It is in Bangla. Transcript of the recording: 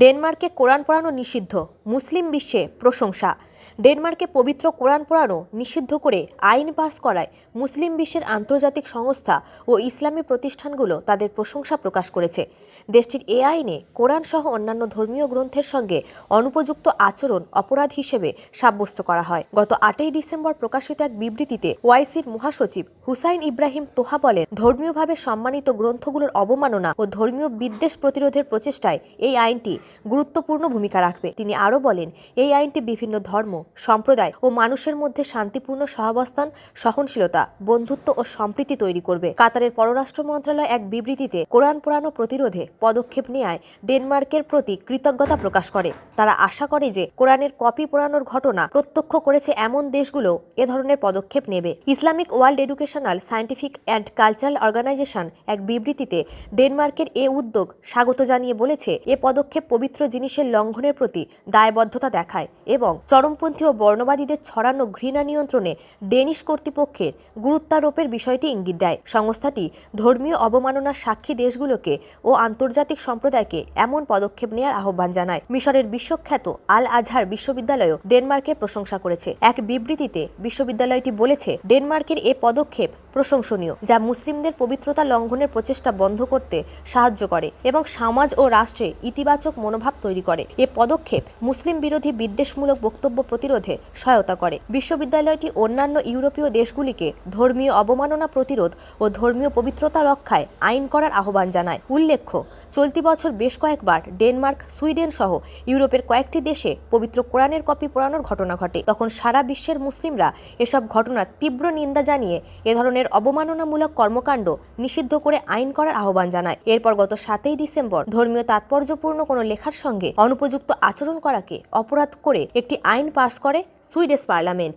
ডেনমার্কে কোরআন পড়ানো নিষিদ্ধ মুসলিম বিশ্বে প্রশংসা। ডেনমার্কে পবিত্র কোরআন পড়ানো নিষিদ্ধ করে আইন পাস করায় মুসলিম বিশ্বের আন্তর্জাতিক সংস্থা ও ইসলামী প্রতিষ্ঠানগুলো তাদের প্রশংসা প্রকাশ করেছে। দেশটির এ আইনে কোরআন সহ অন্যান্য ধর্মীয় গ্রন্থের সঙ্গে অনুপযুক্ত আচরণ অপরাধ হিসেবে সাব্যস্ত করা হয়। গত আটই ডিসেম্বর প্রকাশিত এক বিবৃতিতে ওয়াইসির মহাসচিব হুসাইন ইব্রাহিম তোহা বলেন, ধর্মীয়ভাবে সম্মানিত গ্রন্থগুলোর অবমাননা ও ধর্মীয় বিদ্বেষ প্রতিরোধের প্রচেষ্টায় এই আইনটি গুরুত্বপূর্ণ ভূমিকা রাখবে। তিনি আরও বলেন, এই আইনটি বিভিন্ন ধর্ম সম্প্রদায় ও মানুষের মধ্যে শান্তিপূর্ণ সহাবস্থান, সহনশীলতা, বন্ধুত্ব ও সম্প্রীতি তৈরি করবে। কাতারের পররাষ্ট্র মন্ত্রণালয় এক বিবৃতিতে কোরআন পোড়ানো প্রতিরোধে পদক্ষেপ নেয় ডেনমার্কের প্রতি কৃতজ্ঞতা প্রকাশ করে। তারা আশা করে যে কোরআনের কপি পোড়ানোর ঘটনা প্রত্যক্ষ করেছে এমন দেশগুলো এ ধরনের পদক্ষেপ নেবে। Islamic world educational scientific and cultural organisation এক বিবৃতিতে ডেনমার্কের এ উদ্যোগ স্বাগত জানিয়ে বলেছে, এ পদক্ষেপ পবিত্র জিনিসের লঙ্ঘনের প্রতি দায়বদ্ধতা দেখায় এবং চরমপন্থী ও বর্ণবাদীদের ছড়ানো ঘৃণা নিয়ন্ত্রণে ডেনিশ কর্তৃপক্ষের গুরুত্বারোপের বিষয়টি ইঙ্গিত দেয়। সংস্থাটি ধর্মীয় অবমাননার সাক্ষী দেশগুলোকে ও আন্তর্জাতিক সম্প্রদায়কে এমন পদক্ষেপ নেওয়ার আহ্বান জানায়। মিশরের বিশ্বখ্যাত আল আজহার বিশ্ববিদ্যালয়ও ডেনমার্কের প্রশংসা করেছে। এক বিবৃতিতে বিশ্ববিদ্যালয়টি বলেছে, ডেনমার্কের এ পদক্ষেপ প্রশংসনীয়, যা মুসলিমদের পবিত্রতা লঙ্ঘনের প্রচেষ্টা বন্ধ করতে সাহায্য করে এবং সমাজ ও রাষ্ট্রে ইতিবাচক মনোভাব তৈরি করে। এ পদক্ষেপ মুসলিম বিরোধী বিদ্বেষমূলক বক্তব্য প্রতিরোধে সহায়তা করে। বিশ্ববিদ্যালয়টি অন্যান্য ইউরোপীয় দেশগুলিকে ধর্মীয় অবমাননা প্রতিরোধ ও ধর্মীয় পবিত্রতা রক্ষায় আইন করার আহ্বান জানায়। উল্লেখ্য, চলতি বছর বেশ কয়েকবার ডেনমার্ক, সুইডেন সহ ইউরোপের কয়েকটি দেশে পবিত্র কোরআনের কপি পোড়ানোর ঘটনা ঘটে। তখন সারা বিশ্বের মুসলিমরা এসব ঘটনার তীব্র নিন্দা জানিয়ে এ ধরনের অবমাননামূলক কর্মকাণ্ড নিষিদ্ধ করে আইন করার আহ্বান জানায়। এরপর গত সাতই ডিসেম্বর ধর্মীয় তাৎপর্যপূর্ণ কোনো লেখার সঙ্গে অনুপযুক্ত আচরণ করাকে অপরাধ করে একটি আইন পাশ করে সুইডিশ পার্লামেন্ট।